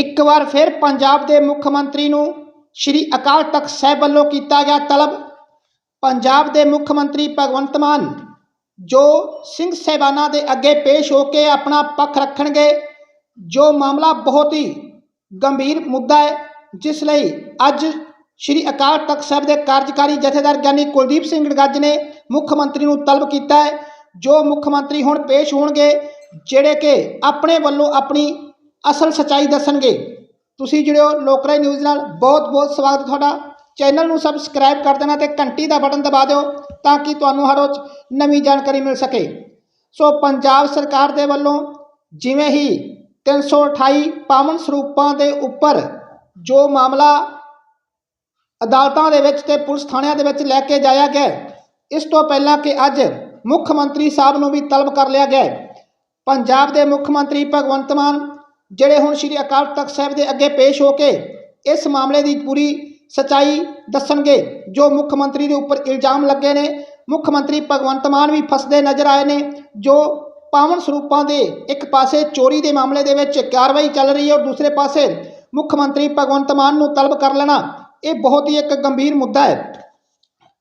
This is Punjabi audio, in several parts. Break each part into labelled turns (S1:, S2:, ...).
S1: ਇੱਕ ਵਾਰ ਫਿਰ ਪੰਜਾਬ ਦੇ ਮੁੱਖ ਮੰਤਰੀ ਨੂੰ ਸ਼੍ਰੀ ਅਕਾਲ ਤਖਤ ਸਾਹਿਬ ਵੱਲੋਂ ਕੀਤਾ ਗਿਆ ਤਲਬ। ਪੰਜਾਬ ਦੇ ਮੁੱਖ ਮੰਤਰੀ ਭਗਵੰਤ ਮਾਨ, ਜੋ ਸਿੰਘ ਸਾਹਿਬਾਨਾਂ ਦੇ ਅੱਗੇ ਪੇਸ਼ ਹੋ ਕੇ ਆਪਣਾ ਪੱਖ ਰੱਖਣਗੇ, ਜੋ ਮਾਮਲਾ ਬਹੁਤ ਹੀ ਗੰਭੀਰ ਮੁੱਦਾ ਹੈ, ਜਿਸ ਲਈ ਅੱਜ ਸ਼੍ਰੀ ਅਕਾਲ ਤਖਤ ਸਾਹਿਬ ਦੇ ਕਾਰਜਕਾਰੀ ਜਥੇਦਾਰ ਗਿਆਨੀ ਕੁਲਦੀਪ ਸਿੰਘ ਗੱਜ ਨੇ ਮੁੱਖ ਮੰਤਰੀ ਨੂੰ ਤਲਬ ਕੀਤਾ ਹੈ, ਜੋ ਮੁੱਖ ਮੰਤਰੀ ਹੁਣ ਪੇਸ਼ ਹੋਣਗੇ, ਜਿਹੜੇ ਕਿ ਆਪਣੇ ਵੱਲੋਂ ਆਪਣੀ ਅਸਲ ਸਚਾਈ ਦੱਸਣਗੇ। ਤੁਸੀਂ ਜਿਹੜੇ ਹੋ ਲੋਕਰਾਈ ਨਿਊਜ਼ ਨਾਲ। ਬਹੁਤ ਬਹੁਤ ਸਵਾਗਤ ਤੁਹਾਡਾ। ਚੈਨਲ ਨੂੰ ਸਬਸਕ੍ਰਾਈਬ ਕਰ ਦੇਣਾ ਤੇ ਘੰਟੀ ਦਾ ਬਟਨ ਦਬਾ ਦਿਓ ਤਾਂ ਕਿ ਤੁਹਾਨੂੰ ਹਰ ਰੋਜ਼ ਨਵੀਂ ਜਾਣਕਾਰੀ ਮਿਲ ਸਕੇ। ਸੋ ਪੰਜਾਬ ਸਰਕਾਰ ਦੇ ਵੱਲੋਂ ਜਿਵੇਂ ਹੀ 328 ਪਾਵਨ ਸਰੂਪਾਂ ਦੇ ਉੱਪਰ ਜੋ ਮਾਮਲਾ ਅਦਾਲਤਾਂ ਦੇ ਵਿੱਚ ਤੇ ਪੁਲਿਸ ਥਾਣਿਆਂ ਦੇ ਵਿੱਚ ਲੈ ਕੇ ਜਾਇਆ ਗਿਆ ਇਸ ਤੋਂ ਪਹਿਲਾਂ ਕਿ ਅੱਜ ਮੁੱਖ ਮੰਤਰੀ ਸਾਹਿਬ ਨੂੰ ਵੀ ਤਲਬ ਕਰ ਲਿਆ ਗਿਆ ਪੰਜਾਬ ਦੇ ਮੁੱਖ ਮੰਤਰੀ ਭਗਵੰਤ ਮਾਨ ਜਿਹੜੇ ਹੁਣ ਸ੍ਰੀ ਅਕਾਲ ਤਖਤ ਸਾਹਿਬ ਦੇ ਅੱਗੇ ਪੇਸ਼ ਹੋ ਕੇ ਇਸ ਮਾਮਲੇ ਦੀ ਪੂਰੀ ਸਚਾਈ ਦੱਸਣਗੇ, ਜੋ ਮੁੱਖ ਮੰਤਰੀ ਦੇ ਉੱਪਰ ਇਲਜ਼ਾਮ ਲੱਗੇ ਨੇ, ਮੁੱਖ ਮੰਤਰੀ ਭਗਵੰਤ ਮਾਨ ਵੀ ਫਸਦੇ ਨਜ਼ਰ ਆਏ ਨੇ, ਜੋ ਪਾਵਨ ਸਰੂਪਾਂ ਦੇ ਇੱਕ ਪਾਸੇ ਚੋਰੀ ਦੇ ਮਾਮਲੇ ਦੇ ਵਿੱਚ ਕਾਰਵਾਈ ਚੱਲ ਰਹੀ ਹੈ ਔਰ ਦੂਸਰੇ ਪਾਸੇ ਮੁੱਖ ਮੰਤਰੀ ਭਗਵੰਤ ਮਾਨ ਨੂੰ ਤਲਬ ਕਰ ਲੈਣਾ, ਇਹ ਬਹੁਤ ਹੀ ਇੱਕ ਗੰਭੀਰ ਮੁੱਦਾ ਹੈ।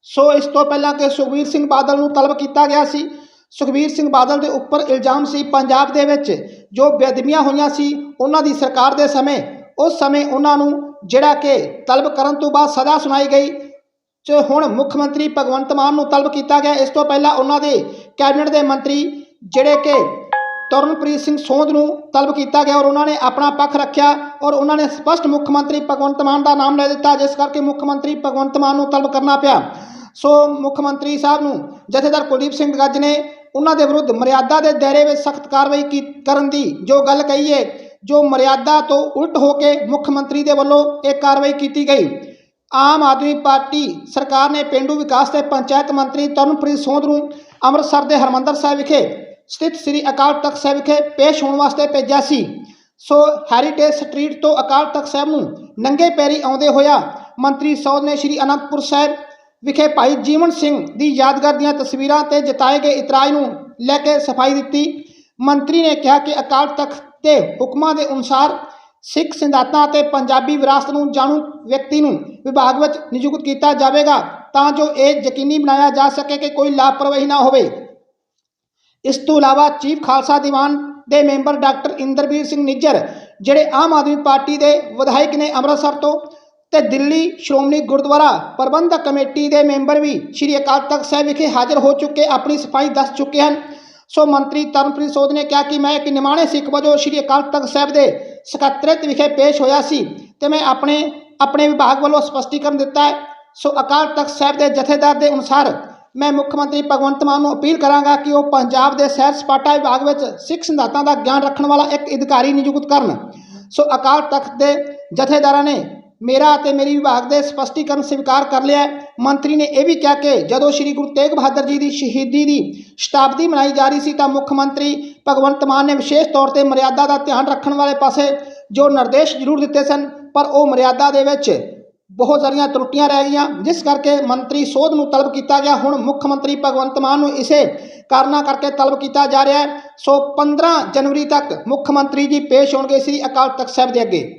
S1: ਸੋ ਇਸ ਤੋਂ ਪਹਿਲਾਂ ਕਿ ਸੁਖਬੀਰ ਸਿੰਘ ਬਾਦਲ ਨੂੰ ਤਲਬ ਕੀਤਾ ਗਿਆ ਸੀ, ਸੁਖਬੀਰ ਸਿੰਘ ਬਾਦਲ ਦੇ ਉੱਪਰ ਇਲਜ਼ਾਮ ਸੀ, ਪੰਜਾਬ ਦੇ ਵਿੱਚ ਜੋ ਬੇਅਦਬੀਆਂ ਹੋਈਆਂ ਸੀ ਉਹਨਾਂ ਦੀ ਸਰਕਾਰ ਦੇ ਸਮੇਂ, ਉਸ ਸਮੇਂ ਉਹਨਾਂ ਨੂੰ ਜਿਹੜਾ ਕਿ ਤਲਬ ਕਰਨ ਤੋਂ ਬਾਅਦ ਸਜ਼ਾ ਸੁਣਾਈ ਗਈ, ਤੇ ਹੁਣ ਮੁੱਖ ਮੰਤਰੀ ਭਗਵੰਤ ਮਾਨ ਨੂੰ ਤਲਬ ਕੀਤਾ ਗਿਆ। ਇਸ ਤੋਂ ਪਹਿਲਾਂ ਉਹਨਾਂ ਦੇ ਕੈਬਨਿਟ ਦੇ ਮੰਤਰੀ ਜਿਹੜੇ ਕਿ ਤਰਨਪ੍ਰੀਤ ਸਿੰਘ ਸੋਂਧ ਨੂੰ ਤਲਬ ਕੀਤਾ ਗਿਆ ਔਰ ਉਹਨਾਂ ਨੇ ਆਪਣਾ ਪੱਖ ਰੱਖਿਆ ਔਰ ਉਹਨਾਂ ਨੇ ਸਪਸ਼ਟ ਮੁੱਖ ਮੰਤਰੀ ਭਗਵੰਤ ਮਾਨ ਦਾ ਨਾਮ ਲੈ ਦਿੱਤਾ, ਜਿਸ ਕਰਕੇ ਮੁੱਖ ਮੰਤਰੀ ਭਗਵੰਤ ਮਾਨ ਨੂੰ ਤਲਬ ਕਰਨਾ ਪਿਆ। ਸੋ ਮੁੱਖ ਮੰਤਰੀ ਸਾਹਿਬ ਨੂੰ ਜਥੇਦਾਰ ਕੁਲਦੀਪ ਸਿੰਘ ਗੱਜ ਨੇ ਉਹਨਾਂ ਦੇ ਵਿਰੁੱਧ ਮਰਿਆਦਾ ਦੇ ਦਾਇਰੇ ਵਿੱਚ ਸਖਤ ਕਾਰਵਾਈ ਕੀ ਕਰਨ ਦੀ ਜੋ ਗੱਲ ਕਹੀਏ ਜੋ ਮਰਿਆਦਾ ਤੋਂ ਉਲਟ ਹੋ ਕੇ ਮੁੱਖ ਮੰਤਰੀ ਦੇ ਵੱਲੋਂ ਇਹ ਕਾਰਵਾਈ ਕੀਤੀ ਗਈ। ਆਮ ਆਦਮੀ ਪਾਰਟੀ ਸਰਕਾਰ ਨੇ ਪਿੰਡੂ ਵਿਕਾਸ ਤੇ ਪੰਚਾਇਤ ਮੰਤਰੀ ਤਰਨਪ੍ਰੀਤ ਸੋਂਧ ਨੂੰ ਅੰਮ੍ਰਿਤਸਰ ਦੇ ਹਰਮੰਦਰ ਸਾਹਿਬ ਵਿਖੇ ਸਥਿਤ ਸ੍ਰੀ ਅਕਾਲ ਤਖਤ ਸਾਹਿਬ ਵਿਖੇ ਪੇਸ਼ ਹੋਣ ਵਾਸਤੇ ਭੇਜਿਆ ਸੀ। ਸੋ ਹੈਰੀਟੇਜ ਸਟਰੀਟ ਤੋਂ ਅਕਾਲ ਤਖਤ ਸਾਹਿਬ ਨੂੰ ਨੰਗੇ ਪੈਰੀ ਆਉਂਦੇ ਹੋਇਆ ਮੰਤਰੀ ਸੋਧ ਨੇ ਸ੍ਰੀ ਅਨੰਦਪੁਰ ਸਾਹਿਬ ਵਿਖੇ ਭਾਈ ਜੀਵਨ ਸਿੰਘ ਦੀ ਯਾਦਗਾਰ ਦੀਆਂ ਤਸਵੀਰਾਂ ਤੇ ਜਤਾਏ ਗਏ ਇਤਰਾਜ਼ ਨੂੰ ਲੈ ਕੇ ਸਫ਼ਾਈ ਦਿੱਤੀ। ਮੰਤਰੀ ਨੇ ਕਿਹਾ ਕਿ ਅਕਾਲ ਤਖਤ ਦੇ ਹੁਕਮਾਂ ਦੇ ਅਨੁਸਾਰ ਸਿੱਖ ਸਿਧਾਂਤਾਂ ਅਤੇ ਪੰਜਾਬੀ ਵਿਰਾਸਤ ਨੂੰ ਜਾਣੂ ਵਿਅਕਤੀ ਨੂੰ ਵਿਭਾਗ ਵਿੱਚ ਨਿਯੁਕਤ ਕੀਤਾ ਜਾਵੇਗਾ ਤਾਂ ਜੋ ਇਹ ਯਕੀਨੀ ਬਣਾਇਆ ਜਾ ਸਕੇ ਕਿ ਕੋਈ ਲਾਪਰਵਾਹੀ ਨਾ ਹੋਵੇ। ਇਸ ਤੋਂ ਇਲਾਵਾ ਚੀਫ ਖਾਲਸਾ ਦੀਵਾਨ ਦੇ ਮੈਂਬਰ ਡਾਕਟਰ ਇੰਦਰਬੀਰ ਸਿੰਘ ਨਿੱਜਰ, ਜਿਹੜੇ ਆਮ ਆਦਮੀ ਪਾਰਟੀ ਦੇ ਵਿਧਾਇਕ ਨੇ ਅੰਮ੍ਰਿਤਸਰ ਤੋਂ ਤੇ ਦਿੱਲੀ ਸ਼੍ਰੋਮਣੀ ਗੁਰਦੁਆਰਾ ਪ੍ਰਬੰਧਕ ਕਮੇਟੀ ਦੇ ਮੈਂਬਰ ਵੀ ਸ਼੍ਰੀ ਅਕਾਲ ਤਖਤ ਸਾਹਿਬ ਵਿਖੇ ਹਾਜ਼ਰ ਹੋ ਚੁੱਕੇ ਆਪਣੀ ਸਫ਼ਾਈ ਦੱਸ ਚੁੱਕੇ ਹਨ। ਸੋ ਮੰਤਰੀ ਤਰਨਪ੍ਰੀਤ ਸੋਧ ਨੇ ਕਿਹਾ ਕਿ ਮੈਂ ਇੱਕ ਨਿਮਾਣੇ ਸਿੱਖ ਵਜੋਂ ਸ਼੍ਰੀ ਅਕਾਲ ਤਖਤ ਸਾਹਿਬ ਦੇ ਸਕੱਤਰੇਤ ਵਿਖੇ ਪੇਸ਼ ਹੋਇਆ ਸੀ ਤੇ ਮੈਂ ਆਪਣੇ ਆਪਣੇ ਵਿਭਾਗ ਵੱਲੋਂ ਸਪਸ਼ਟੀਕਰਨ ਦਿੱਤਾ ਹੈ। ਸੋ ਅਕਾਲ ਤਖਤ ਸਾਹਿਬ ਦੇ ਜਥੇਦਾਰ ਦੇ ਅਨੁਸਾਰ ਮੈਂ ਮੁੱਖ ਮੰਤਰੀ ਭਗਵੰਤ ਮਾਨ ਨੂੰ ਅਪੀਲ ਕਰਾਂਗਾ ਕਿ ਉਹ ਪੰਜਾਬ ਦੇ ਸੈਰ ਸਪਾਟਾ ਵਿਭਾਗ ਵਿੱਚ ਸਿੱਖ ਸਿਧਾਂਤਾਂ ਦਾ ਗਿਆਨ ਰੱਖਣ ਵਾਲਾ ਇੱਕ ਅਧਿਕਾਰੀ ਨਿਯੁਕਤ ਕਰਨ। ਸੋ ਅਕਾਲ ਤਖਤ ਦੇ ਜਥੇਦਾਰਾਂ ਨੇ ਮੇਰਾ ਅਤੇ ਮੇਰੀ ਵਿਭਾਗ ਦੇ ਸਪਸ਼ਟੀਕਰਨ ਸਵੀਕਾਰ ਕਰ ਲਿਆ ਮੰਤਰੀ ਨੇ ਇਹ ਵੀ ਕਿਹਾ ਕਿ ਜਦੋਂ ਸ੍ਰੀ ਗੁਰੂ ਤੇਗ ਬਹਾਦਰ ਜੀ ਦੀ ਸ਼ਹੀਦੀ ਦੀ ਸ਼ਤਾਬਦੀ ਮਨਾਈ ਜਾ ਰਹੀ ਸੀ ਤਾਂ ਮੁੱਖ ਮੰਤਰੀ ਭਗਵੰਤ ਮਾਨ ਨੇ ਵਿਸ਼ੇਸ਼ ਤੌਰ ਤੇ ਮਰਿਆਦਾ ਦਾ ਧਿਆਨ ਰੱਖਣ ਵਾਲੇ ਪਾਸੇ ਜੋ ਨਿਰਦੇਸ਼ ਜ਼ਰੂਰ ਦਿੱਤੇ ਸਨ, ਪਰ ਉਹ ਮਰਿਆਦਾ ਦੇ ਵਿੱਚ ਬਹੁਤ ਸਾਰੀਆਂ ਤਰੁੱਟੀਆਂ ਰਹਿ ਗਈਆਂ, ਜਿਸ ਕਰਕੇ ਮੰਤਰੀ ਸੋਧ ਨੂੰ ਤਲਬ ਕੀਤਾ ਗਿਆ। ਹੁਣ ਮੁੱਖ ਮੰਤਰੀ ਭਗਵੰਤ ਮਾਨ ਨੂੰ ਇਸੇ ਕਾਰਨਾਂ ਕਰਕੇ ਤਲਬ ਕੀਤਾ ਜਾ ਰਿਹਾ ਹੈ। ਸੋ 15 ਜਨਵਰੀ ਤੱਕ ਮੁੱਖ ਮੰਤਰੀ ਜੀ ਪੇਸ਼ ਹੋਣਗੇ ਸ੍ਰੀ ਅਕਾਲ ਤਖਤ ਸਾਹਿਬ ਦੇ ਅੱਗੇ।